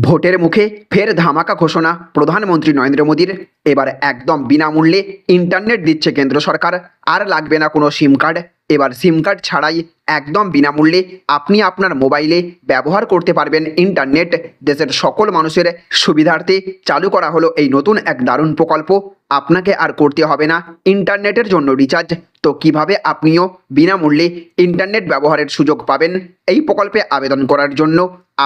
ভোটের মুখে ফের ধামাকা ঘোষণা প্রধানমন্ত্রী নরেন্দ্র মোদীর। এবার একদম বিনামূল্যে ইন্টারনেট দিচ্ছে কেন্দ্র সরকার। আর লাগবে না কোনো সিম কার্ড। এবার সিম কার্ড ছাড়াই একদম বিনামূল্যে আপনি আপনার মোবাইলে ব্যবহার করতে পারবেন ইন্টারনেট। দেশের সকল মানুষের সুবিধার্থে চালু করা হলো এই নতুন এক দারুণ প্রকল্প। আপনাকে আর করতে হবে না। ইন্টারনেটের জন্য রিচার্জ তো কীভাবে আপনিও বিনামূল্যে ইন্টারনেট ব্যবহারের সুযোগ পাবেন? এই প্রকল্পে আবেদন করার জন্য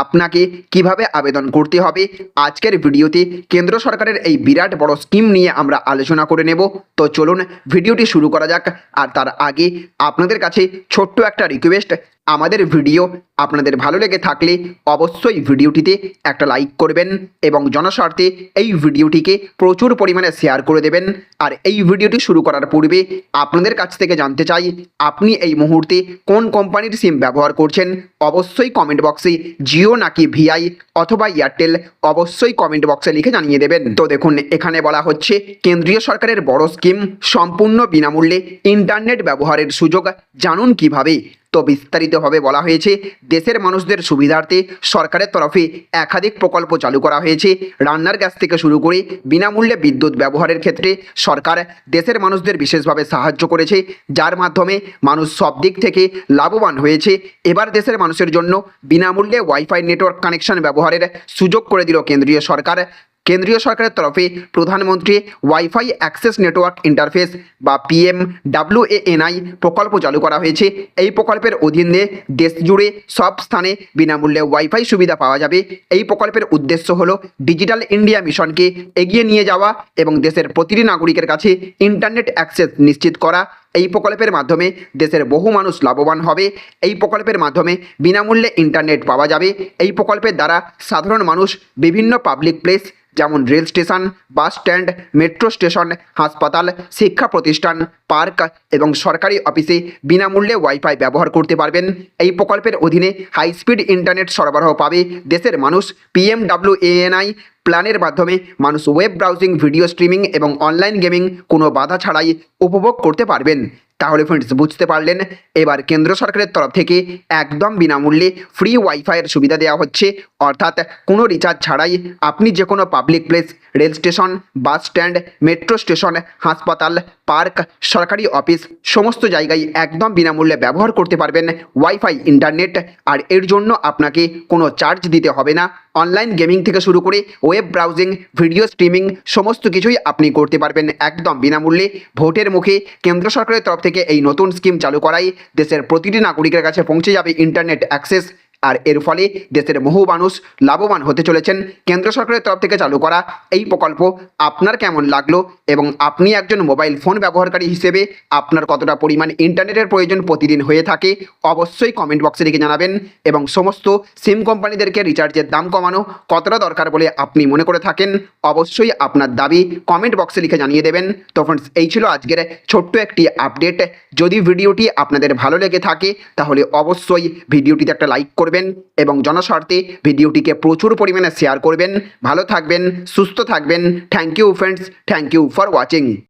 আপনাকে কীভাবে আবেদন করতে হবে? আজকের ভিডিওতে কেন্দ্র সরকারের এই বিরাট বড় স্কিম নিয়ে আমরা আলোচনা করে নেব। তো চলুন, ভিডিওটি শুরু করা যাক। আর তার আগে আপনাদের কাছে ছোট্ট একটা রিকোয়েস্ট আমাদের ভিডিও আপনাদের ভালো লেগে থাকলে অবশ্যই ভিডিওটিতে একটা লাইক করবেন এবং জনস্বার্থে এই ভিডিওটিকে প্রচুর পরিমাণে শেয়ার করে দেবেন। আর এই ভিডিওটি শুরু করার পূর্বে আপনাদের কাছ থেকে জানতে চাই, আপনি এই মুহূর্তে কোন কোম্পানির সিম ব্যবহার করছেন? অবশ্যই কমেন্ট বক্সে জিও নাকি ভিআই অথবা এয়ারটেল অবশ্যই কমেন্ট বক্সে লিখে জানিয়ে দেবেন। তো দেখুন, এখানে বলা হচ্ছে, কেন্দ্রীয় সরকারের বড় স্কিম সম্পূর্ণ বিনামূল্যে ইন্টারনেট ব্যবহারের সুযোগ। জানুন কীভাবে? তো বিস্তারিতভাবে বলা হয়েছে, দেশের মানুষদের সুবিধার্থে সরকারের তরফে একাধিক প্রকল্প চালু করা হয়েছে। রান্নার গ্যাস থেকে শুরু করে বিনামূল্যে বিদ্যুৎ ব্যবহারের ক্ষেত্রে সরকার দেশের মানুষদের বিশেষভাবে সাহায্য করেছে, যার মাধ্যমে মানুষ সব দিক থেকে লাভবান হয়েছে। এবার দেশের মানুষের জন্য বিনামূল্যে ওয়াইফাই নেটওয়ার্ক কানেকশন ব্যবহারের সুযোগ করে দিল কেন্দ্রীয় সরকার। কেন্দ্রীয় সরকারের তরফে প্রধানমন্ত্রী ওয়াইফাই অ্যাক্সেস নেটওয়ার্ক ইন্টারফেস বা পিএম ডাব্লিউএএনআই প্রকল্প চালু করা হয়েছে। এই প্রকল্পের অধীনে দেশ জুড়ে সব স্থানে বিনামূল্যে ওয়াইফাই সুবিধা পাওয়া যাবে। এই প্রকল্পের উদ্দেশ্য হল ডিজিটাল ইন্ডিয়া মিশনকে এগিয়ে নিয়ে যাওয়া এবং দেশের প্রতিটি নাগরিকের কাছে ইন্টারনেট অ্যাক্সেস নিশ্চিত করা। এই প্রকল্পের মাধ্যমে দেশের বহু মানুষ লাভবান হবে। এই প্রকল্পের মাধ্যমে বিনামূল্যে ইন্টারনেট পাওয়া যাবে। এই প্রকল্পের দ্বারা সাধারণ মানুষ বিভিন্ন পাবলিক প্লেস যেমন rail station, bus stand, metro station, হাসপাতাল, শিক্ষা প্রতিষ্ঠান, পার্ক এবং সরকারি অফিসে বিনামূল্যে ওয়াইফাই ব্যবহার করতে পারবেন। এই প্রকল্পের অধীনে হাই স্পিড ইন্টারনেট সরবরাহ পাবে দেশের মানুষ। পিএমডাব্লিউএএনআই প্ল্যানের মাধ্যমে মানুষ ওয়েব ব্রাউজিং ভিডিও স্ট্রিমিং এবং অনলাইন গেমিং কোনো বাধা ছাড়াই উপভোগ করতে পারবেন। তাহলে ফ্রেন্ডস বুঝতে পারলেন? এবার কেন্দ্র সরকারের তরফ থেকে একদম বিনামূল্যে ফ্রি ওয়াইফাইয়ের সুবিধা দেওয়া হচ্ছে। অর্থাৎ কোনো রিচার্জ ছাড়াই আপনি যে কোনো public place rail station bus stand metro station হাসপাতাল পার্ক সরকারি অফিস সমস্ত জায়গায় একদম বিনামূল্যে ব্যবহার করতে পারবেন ওয়াইফাই ইন্টারনেট আর এর জন্য আপনাকে কোনো চার্জ দিতে হবে না। অনলাইন গেমিং থেকে শুরু করে ওয়েব ব্রাউজিং ভিডিও স্ট্রিমিং সমস্ত কিছুই আপনি করতে পারবেন একদম বিনামূল্যে। ভোটের মুখে কেন্দ্র সরকারের তরফ থেকে এই নতুন স্কিম চালু করাই দেশের প্রতিটি নাগরিকের কাছে পৌঁছে যাবে ইন্টারনেট অ্যাক্সেস আর এর ফলে দেশের বহু মানুষ লাভবান হতে চলেছেন। কেন্দ্র সরকারের তরফ থেকে চালু করা এই প্রকল্প আপনার কেমন লাগল এবং আপনি একজন মোবাইল ফোন ব্যবহারকারী হিসেবে আপনার কতটা পরিমাণ ইন্টারনেটের প্রয়োজন প্রতিদিন হয়ে থাকে অবশ্যই কমেন্ট বক্সে লিখে জানাবেন এবং সমস্ত সিম কোম্পানিদেরকে রিচার্জের দাম কমানো কতটা দরকার বলে আপনি মনে করে থাকেন অবশ্যই আপনার দাবি কমেন্ট বক্সে লিখে জানিয়ে দেবেন। তো ফ্রেন্ডস এই ছিল আজকের ছোট্ট একটি আপডেট যদি ভিডিওটি আপনাদের ভালো লেগে থাকে তাহলে অবশ্যই ভিডিওটিতে একটা লাইক করবেন এবং জনস্বার্থে ভিডিওটিকে প্রচুর পরিমাণে শেয়ার করবেন। ভালো থাকবেন, সুস্থ থাকবেন। Thank you friends thank you for watching